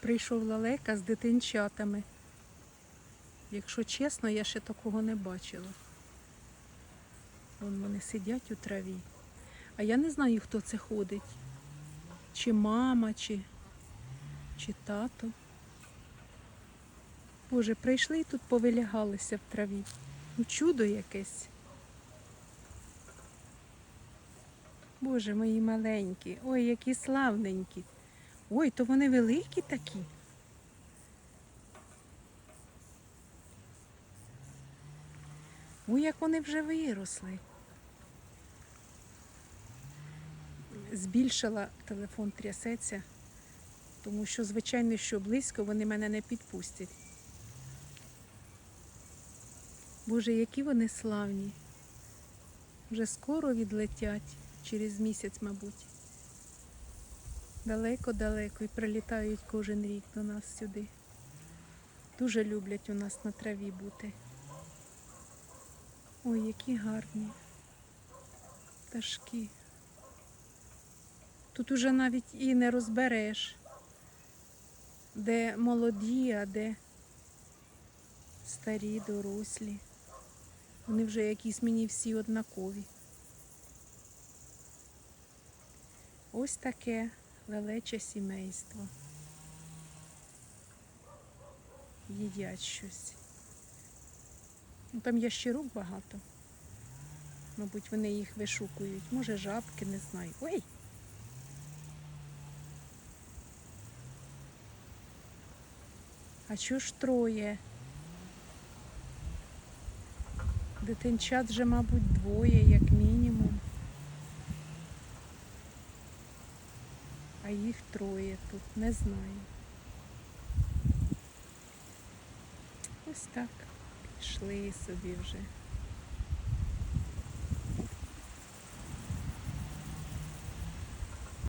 Прийшов лелека з дитинчатами. Якщо чесно, я ще такого не бачила. Вон вони сидять у траві. А я не знаю, хто це ходить. Чи мама, чи, чи тато. Боже, прийшли і тут повилягалися в траві. Ну, чудо якесь. Боже, мої маленькі, ой, які славненькі. Ой, то вони великі такі. Ой, як вони вже виросли. Збільшила телефон трясеться, тому що, звичайно, що близько вони мене не підпустять. Боже, які вони славні. Вже скоро відлетять, через місяць, мабуть. Далеко-далеко і прилітають кожен рік до нас сюди. Дуже люблять у нас на траві бути. Ой, які гарні пташки. Тут уже навіть і не розбереш, де молоді, а де старі, дорослі. Вони вже якісь мені всі однакові. Ось таке лелече сімейство. Їдять щось. Ну, там ящерок багато. Мабуть, вони їх вишукують. Може, жабки, не знаю. Ой! А чого ж троє? Дитинчат вже, мабуть, двоє, як мінімум. А їх троє тут, не знаю. Ось так. Пішли собі вже.